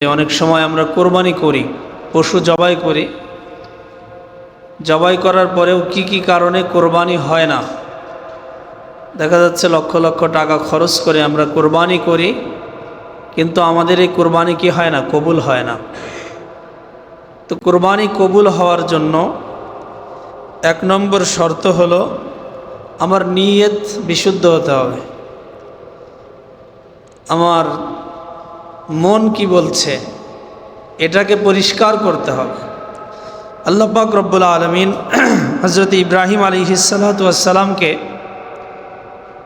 অনেক সময় আমরা কোরবানি করি, পশু জবাই করি। জবাই করার পরেও কি কি কারণে কোরবানি হয় না? দেখা যাচ্ছে লক্ষ লক্ষ টাকা খরচ করে আমরা কোরবানি করি, কিন্তু আমাদের এই কোরবানি কি হয় না? কবুল হয় না। তো কোরবানি কবুল হওয়ার জন্য এক নম্বর শর্ত হলো আমার নিয়ত বিশুদ্ধ হতে হবে। আমার মন কি বলছে? এটাকে পরিষ্কার করতে হবে। আল্লাহ পাক রব্বুল আলমিন হজরত ইব্রাহিম আলী হিসালাতামকে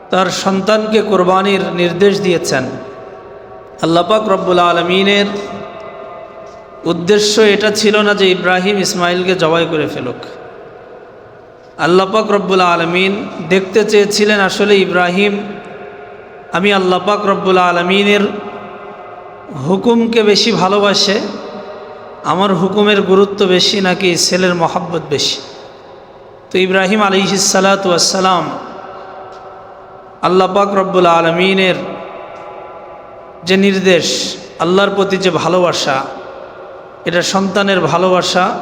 তার সন্তানকে কোরবানির নির্দেশ দিয়েছেন। আল্লাহ পাক রব্বুল আলমিনের উদ্দেশ্য এটা ছিল না যে ইব্রাহিম ইসমাইলকে জবাই করে ফেলুক। আল্লাহ পাক রব্বুল আলমিন দেখতে চেয়েছিলেন, আসলে ইব্রাহিম, আমি আল্লাপাক রব্বুল আলমিনের হুকুমকে বেশি ভালোবাসে, আমার হুকুমের গুরুত্ব বেশি নাকি ছেলের মহাব্বত বেশি? তো ইব্রাহিম আলিহিসালাতাম আল্লাহ পাক রব্বুল আলমিনের যে নির্দেশ, আল্লাহর প্রতি যে ভালোবাসা, এটা সন্তানের ভালোবাসা,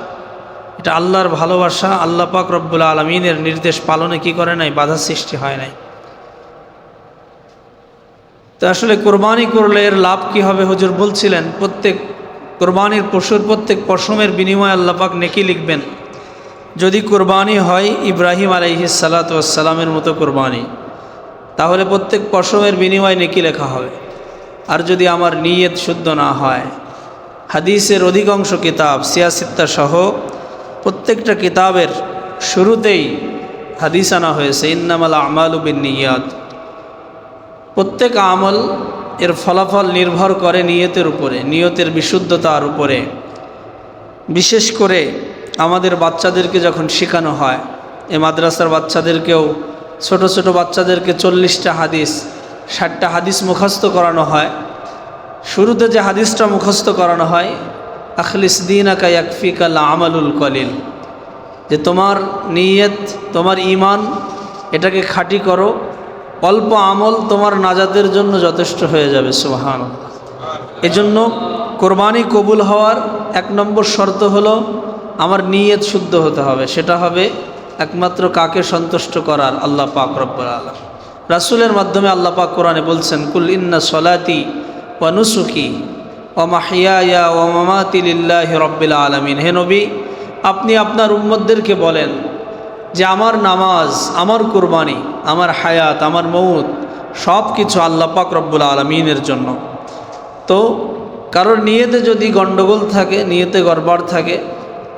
এটা আল্লাহর ভালোবাসা, আল্লাহ পাক রব্বুল আলমিনের নির্দেশ পালনে কি করে নাই? বাধা সৃষ্টি হয় নাই। তো আসলে কোরবানি করলে এর লাভ কি হবে হুজুর বলছিলেন, প্রত্যেক কোরবানির পশুর প্রত্যেক পশমের বিনিময়ে আল্লাপাক নেকি লিখবেন। যদি কোরবানি হয় ইব্রাহিম আলাইহি সালাতামের মতো কোরবানি, তাহলে প্রত্যেক পশমের বিনিময়ে নেকি লেখা হবে। আর যদি আমার নিয়ত শুদ্ধ না হয়, হাদিসের অধিকাংশ কিতাব, সিয়াসিত্তা সহ প্রত্যেকটা কিতাবের শুরুতেই হাদিস আনা হয়েছে, ইন্নামাল আমাল উবিন নিয়াদ প্রত্যেক আমল এর ফলাফল নির্ভর করে নিয়তের উপরে, নিয়তের বিশুদ্ধতার উপরে। বিশেষ করে আমাদের বাচ্চাদেরকে যখন শেখানো হয়, এ মাদ্রাসার বাচ্চাদেরকেও, ছোট ছোট বাচ্চাদেরকে চল্লিশটা হাদিস, ষাটটা হাদিস মুখস্থ করানো হয়। শুরুতে যে হাদিসটা মুখস্থ করানো হয়, আখলিস দিন আকা ইয়াকফিকাল আমালুল কলিল যে তোমার নিয়ত, তোমার ইমান এটাকে খাঁটি করো অল্প আমল তোমার নাজাদের জন্য যথেষ্ট হয়ে যাবে সুহান এজন্য কোরবানি কবুল হওয়ার এক নম্বর শর্ত হলো আমার নিয়ত শুদ্ধ হতে হবে, সেটা হবে একমাত্র কাকে সন্তুষ্ট করার, আল্লাহ পাক রব্বুল আলম রাসুলের মাধ্যমে আল্লাহ পাক কোরআনে বলছেন, কুল ইন্না সলাতি ও নুসুকি ও মাহিয়া ও মামাতিল্লাহ রব্বিল আলমিন। হে নবী, আপনি আপনার উম্মদদেরকে বলেন যে আমার নামাজ, আমার কোরবানি, আমার হায়াত, আমার মৌত সব কিছু আল্লাহ পাক রব্বুল আলমিনের জন্য। তো কারোর নিয়েতে যদি গণ্ডগোল থাকে, নিয়েতে গড়বড় থাকে,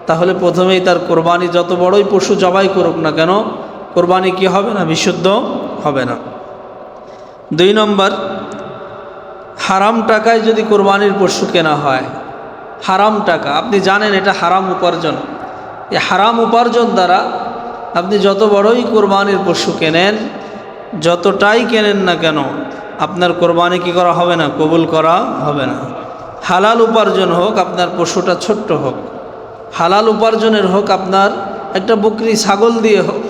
তাহলে প্রথমেই তার কোরবানি যত বড়ই পশু জবাই করুক না কেন, কোরবানি কি হবে না? বিশুদ্ধ হবে না। দুই নম্বর, হারাম টাকায় যদি কোরবানির পশু কেনা হয়, হারাম টাকা। আপনি জানেন এটা হারাম উপার্জন। এই হারাম উপার্জন দ্বারা আপনি যত বড়ই কোরবানির পশু কেনেন, যতটাই কেনেন না কেন, আপনার কোরবানি কি করা হবে না? কবুল করা হবে না। হালাল উপার্জন হোক, আপনার পশুটা ছোট্ট হোক। হালাল উপার্জনের হোক, আপনার একটা বকরি, ছাগল দিয়ে হোক।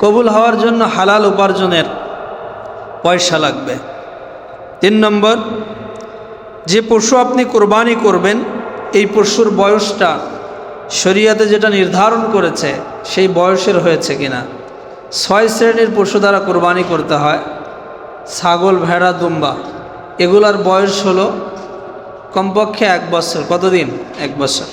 কবুল হওয়ার জন্য হালাল উপার্জনের পয়সা লাগবে। তিন নম্বর, যে পশু আপনি কোরবানি করবেন, এই পশুর বয়সটা শরিয়াতে যেটা নির্ধারণ করেছে, সেই বয়সের হয়েছে কিনা। ছয় শ্রেণির পশু দ্বারা কোরবানি করতে হয়। ছাগল, ভেড়া, দুম্বা, এগুলার বয়স হলো কমপক্ষে এক বছর। কতদিন? এক বছর।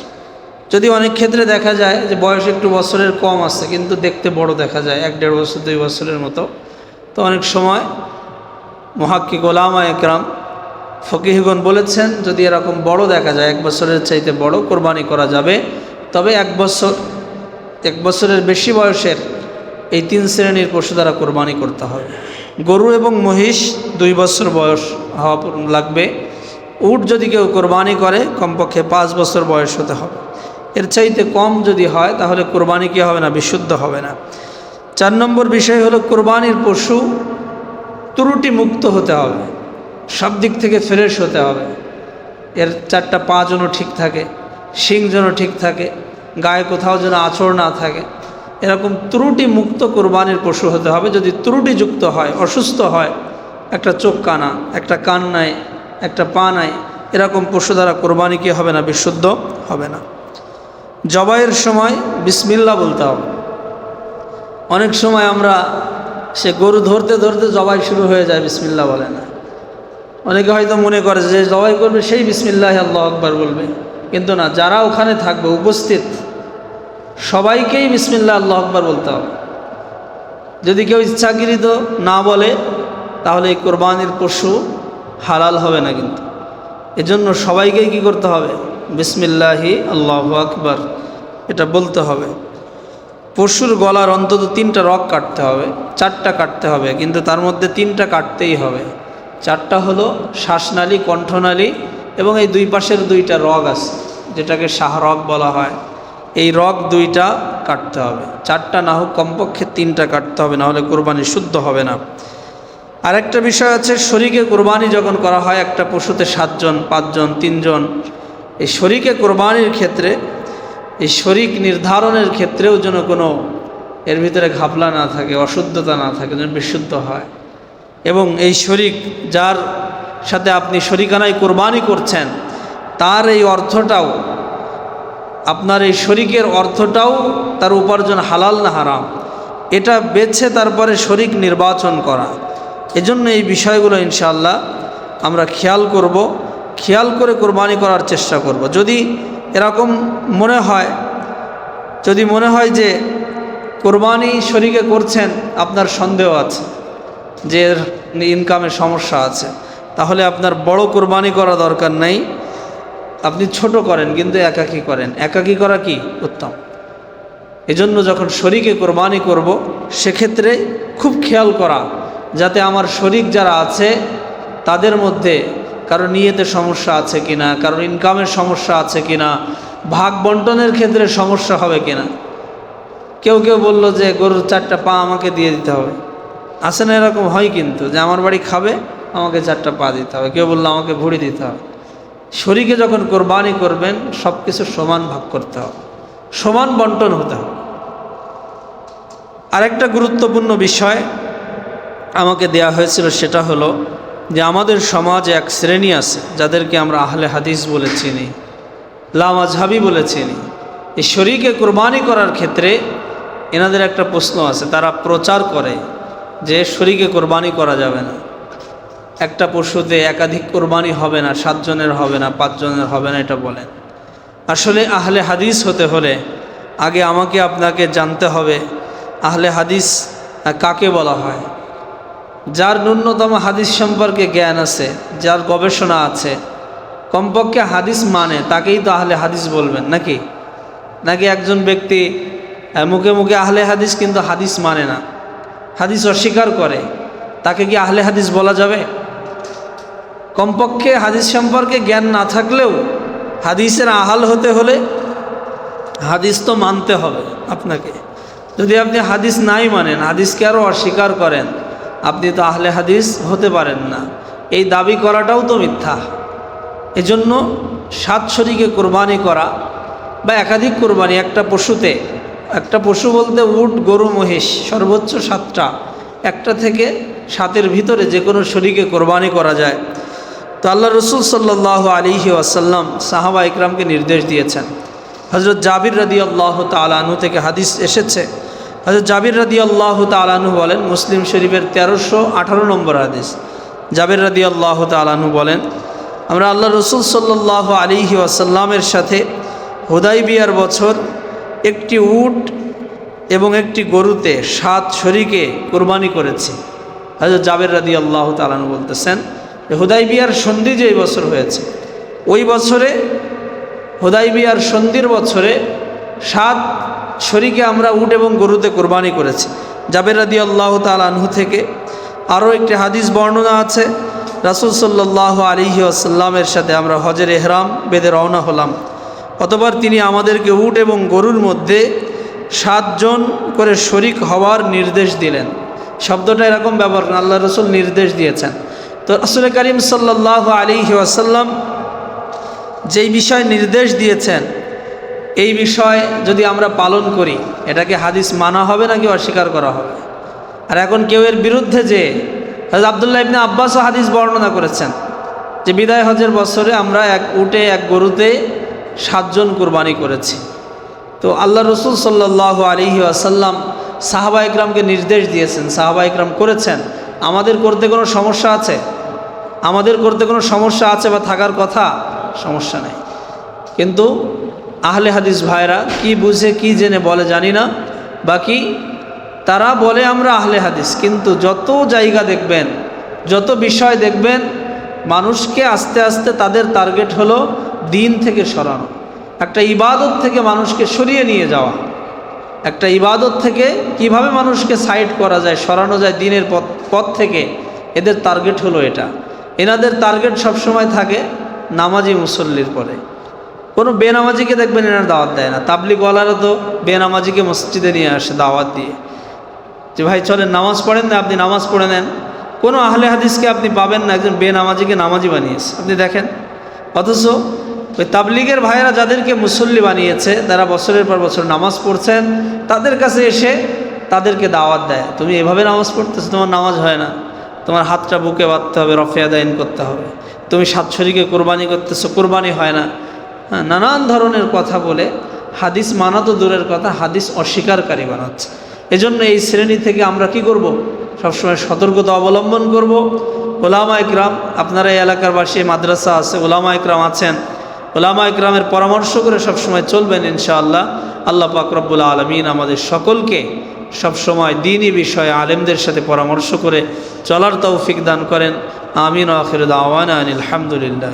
যদি অনেক ক্ষেত্রে দেখা যায় যে বয়স একটু বছরের কম আছে, কিন্তু দেখতে বড় দেখা যায়, এক দেড় বছর, দুই বছরের মতো। তো অনেক সময় মহাক্কি গোলামা একরাম ফকিহগণ বলেছেন, যদি এরকম বড় দেখা যায়, এক বছরের চাইতে বড় কোরবানি করা যাবে। তবে এক বছর, এক বছরের বেশি বয়সের এই তিন শ্রেণির পশু দ্বারা কোরবানি করতে হবে। গরু এবং মহিষ দুই বছর বয়স হওয়া লাগবে। উট যদি কেউ কোরবানি করে, কমপক্ষে পাঁচ বছর বয়স হতে হবে। এর চাইতে কম যদি হয়, তাহলে কোরবানি কি হবে না? বিশুদ্ধ হবে না। চার নম্বর বিষয় হলো কোরবানির পশু ত্রুটি মুক্ত হতে হবে। সব দিক থেকে ফ্রেশ হতে হবে। এর চারটা পা যেন ঠিক থাকে। শিং যেন ঠিক থাকে, গায়ে কোথাও যেন আচর না থাকে। এরকম ত্রুটি মুক্ত কোরবানির পশু হতে হবে। যদি ত্রুটিযুক্ত হয়, অসুস্থ হয়, একটা চোখ কানা, একটা কান নাই, একটা পা নাই, এরকম পশু দ্বারা কোরবানি কি হবে না? বিশুদ্ধ হবে না। জবাইয়ের সময় বিসমিল্লা বলতে হবে। অনেক সময় আমরা সে গরু ধরতে ধরতে জবাই শুরু হয়ে যায়, বিসমিল্লা বলে না। অনেকে হয়তো মনে করে যে জবাই করবে, সেই বিসমিল্লাহ আল্লাহ আকবার বলবে। কিন্তু না, যারা ওখানে থাকবে, উপস্থিত, সবাইকেই বিসমিল্লা আল্লাহ আকবার বলতে হবে। যদি কেউ ইচ্ছাকৃত না বলে, তাহলে এই কোরবানির পশু হালাল হবে না কিন্তু। এজন্য সবাইকেই কি করতে হবে? বিসমিল্লাহি আল্লাহ আকবার, এটা বলতে হবে। পশুর গলার অন্তত তিনটা রক কাটতে হবে, চারটা কাটতে হবে, কিন্তু তার মধ্যে তিনটা কাটতেই হবে। চারটা হলো শ্বাসনালী, কণ্ঠনালী এবং এই দুই পাশের দুইটা রগ আছে, যেটাকে শাহরগ বলা হয়। এই রগ দুইটা কাটতে হবে। চারটা না হোক কমপক্ষে তিনটা কাটতে হবে, না হলে কোরবানি শুদ্ধ হবে না। আরেকটা বিষয় আছে, শরীকে কোরবানি যখন করা হয়, একটা পশুতে সাতজন, পাঁচজন, তিনজন, এই শরীকে কোরবানির ক্ষেত্রে, এই শরিক নির্ধারণের ক্ষেত্রেও যেন কোনো এর ভিতরে ঘাপলা না থাকে, অশুদ্ধতা না থাকে, যেন বিশুদ্ধ হয়। এবং এই শরিক যার সাথে আপনি শরিকানায় কোরবানি করছেন, তার এই অর্থটাও, আপনার এই শরিকের অর্থটাও তার উপার্জন হালাল না হারাম। এটা বেছে তারপরে শরিক নির্বাচন করা। এজন্য এই বিষয়গুলো ইনশাআল্লাহ আমরা খেয়াল করব, খেয়াল করে কোরবানি করার চেষ্টা করব। যদি এরকম মনে হয়, যদি মনে হয় যে কোরবানি শরিকে করছেন, আপনার সন্দেহ আছে যে ইনকামের সমস্যা আছে। তাহলে আপনার বড় কোরবানি করা দরকার নাই। আপনি ছোট করেন, কিন্তু একাকী করেন। একাকী করা কি? উত্তম। এজন্য যখন শরীকে কোরবানি করব, সেক্ষেত্রে খুব খেয়াল করা, যাতে আমার শরিক যারা আছে, তাদের মধ্যে কারও নিয়েতে সমস্যা আছে কিনা, কারও ইনকামের সমস্যা আছে কিনা, ভাগ বন্টনের ক্ষেত্রে সমস্যা হবে কিনা। কেউ কেউ বলল যে, গরুর চারটা পা আমাকে দিয়ে দিতে হবে। আসে না এরকম? হয় কিন্তু যে, আমার বাড়ি খাবে আমাকে চারটা পা দিতে হবে। কেউ বলল, আমাকে ভুড়ি দিতে হবে। শরীকে যখন কোরবানি করবেন সব কিছু সমান ভাগ করতে হবে। সমান বন্টন হতে হবে। আরেকটা গুরুত্বপূর্ণ বিষয় আমাকে দেয়া হয়েছিল, সেটা হলো যে আমাদের সমাজে এক শ্রেণি আছে, যাদেরকে আমরা আহলে হাদিস বলে চিনি লামাঝাবি বলে চিনি। এই শরীকে কোরবানি করার ক্ষেত্রে এনাদের একটা প্রশ্ন আছে, তারা প্রচার করে যে শরীকে কোরবানি করা যাবে না। একটা পশুতে একাধিক কোরবানি হবে না, সাতজনের হবে না, পাঁচজনের হবে না, এটা বলেন। আসলে আহলে হাদিস হতে হলে আগে আমাকে আপনাকে জানতে হবে, আহলে হাদিস কাকে বলা হয়? যার ন্যূনতম হাদিস সম্পর্কে জ্ঞান আছে, যার গবেষণা আছে, কমপক্ষে হাদিস মানে তাকেই তো আহলে হাদিস বলবেন নাকি? নাকি একজন ব্যক্তি মুখে মুখে আহলে হাদিস কিন্তু হাদিস মানে না, হাদিস অস্বীকার করে, তাকে কি আহলে হাদিস বলা যাবে? কমপক্ষে হাদিস সম্পর্কে জ্ঞান না থাকলেও হাদিসের আহাল হতে হলে হাদিস তো মানতে হবে আপনাকে। যদি আপনি হাদিস নাই মানেন, হাদিসকে আরও অস্বীকার করেন, আপনি তো আহলে হাদিস হতে পারেন না। এই দাবি করাটাও তো মিথ্যা। এজন্য সাত শরীকে কোরবানি করা বা একাধিক কোরবানি, একটা পশুতে, একটা পশু বলতে উট, গরু, মহিষ, সর্বোচ্চ সাতটা। একটা থেকে সাতের ভিতরে যে কোনো শরীকে কোরবানি করা যায়। তো আল্লাহ রসুল সাল্লাহ আলিহি আসাল্লাম সাহাবা ইকরামকে নির্দেশ দিয়েছেন। হজরত জাবির রাদি আল্লাহ তালানু থেকে হাদিস এসেছে। হজরত জাবির রাদি আল্লাহ তালানু বলেন, মুসলিম শরীফের তেরোশো আঠারো নম্বর হাদিস। জাবির রাদি আল্লাহ তালানু বলেন, আমরা আল্লাহ রসুল সাল্লাহ আলিহি আসাল্লামের সাথে হুদাই বিয়ার বছর একটি উট এবং একটি গরুতে সাত শরীকে কোরবানি করেছি। হজরত জাবের রাদি আল্লাহ তালানু বলতেছেন হুদাই বিয়ার সন্ধি যে বছর হয়েছে, ওই বছরে হুদাই বিয়ার সন্ধির বছরে সাত শরীকে আমরা উট এবং গরুতে কোরবানি করেছি। জাবের রাদি আল্লাহ তালানহু থেকে আরও একটি হাদিস বর্ণনা আছে, রাসুল সাল্লাহ আলিহি আসাল্লামের সাথে আমরা হজের এহরাম বেদে রওনা হলাম। অতবার তিনি আমাদেরকে উট এবং গরুর মধ্যে সাতজন করে শরিক হওয়ার নির্দেশ দিলেন। শব্দটা এরকম ব্যবহার আল্লাহ রসুল নির্দেশ দিয়েছেন। তো রসুল করিম সাল্লাহ আলী আসাল্লাম যেই বিষয় নির্দেশ দিয়েছেন, এই বিষয় যদি আমরা পালন করি, এটাকে হাদিস মানা হবে নাকি অস্বীকার করা হবে? আর এখন কেউ এর বিরুদ্ধে যে আবদুল্লাহ ইবনে আব্বাসও হাদিস বর্ণনা করেছেন যে বিদায় হজের বছরে আমরা এক উটে, এক গরুতে সাতজন কোরবানি করেছি। তো আল্লাহ রসুল সাল্লাহ আলহি আসাল্লাম সাহাবা ইকরামকে নির্দেশ দিয়েছেন সাহাবা ইকরাম করেছেন আমাদের করতে কোনো সমস্যা আছে? আমাদের করতে কোনো সমস্যা আছে বা থাকার কথা? সমস্যা নেই। কিন্তু আহলে হাদিস ভাইরা কি বুঝে, কি জেনে বলে জানি না। বাকি তারা বলে আমরা আহলে হাদিস, কিন্তু যত জায়গা দেখবেন, যত বিষয় দেখবেন, মানুষকে আস্তে আস্তে তাদের টার্গেট হলো দিন থেকে সরানো। একটা ইবাদত থেকে মানুষকে সরিয়ে নিয়ে যাওয়া। একটা ইবাদত থেকে কীভাবে মানুষকে সাইড করা যায়, সরানো যায় দিনের পথ পথ থেকে, এদের টার্গেট হলো এটা। এনাদের টার্গেট সবসময় থাকে নামাজি মুসল্লির পরে। কোনো বেনামাজিকে দেখবেন এনার দাওয়াত দেয় না। তাবলিগওয়ালারা তো বেনামাজিকে মসজিদে নিয়ে আসে দাওয়াত দিয়ে। যে ভাই, চলেন, নামাজ পড়েন না, আপনি নামাজ পড়ে নেন। কোনো আহলে হাদিসকে আপনি পাবেন না, একজন বেনামাজিকে নামাজি বানিয়েছে। আপনি দেখেন? অথচ ওই তাবলিগের ভাইয়েরা যাদেরকে মুসল্লি বানিয়েছে, তারা বছরের পর বছর নামাজ পড়ছেন, তাদের কাছে এসে তাদেরকে দাওয়াত দেয়। তুমি এভাবে নামাজ পড়তেছো, তোমার নামাজ হয় না। তোমার হাতটা বুকে বাঁধতে হবে, রফিয়া দাইন করতে হবে। তুমি সাতশরীকে কোরবানি করতেছো, কোরবানি হয় না। হ্যাঁ নানান ধরনের কথা বলে হাদিস মানা তো দূরের কথা, হাদিস অস্বীকারী বানাচ্ছে। এজন্য এই শ্রেণি থেকে আমরা কি করব? সবসময় সতর্কতা অবলম্বন করব। ওলামা ইকরাম আপনারা এই এলাকার বাসী মাদ্রাসা আছে ওলামা ইকরাম আছেন ওলামা ইকরামের পরামর্শ করে সবসময় চলবেন ইনশাআল্লাহ। আল্লাহ পাকরবুল আলমিন আমাদের সকলকে সবসময় দিনই বিষয়ে আলেমদের সাথে পরামর্শ করে চলার তৌফিক দান করেন। আমিন আখির আওয়ান আনিল আলহামদুলিল্লাহ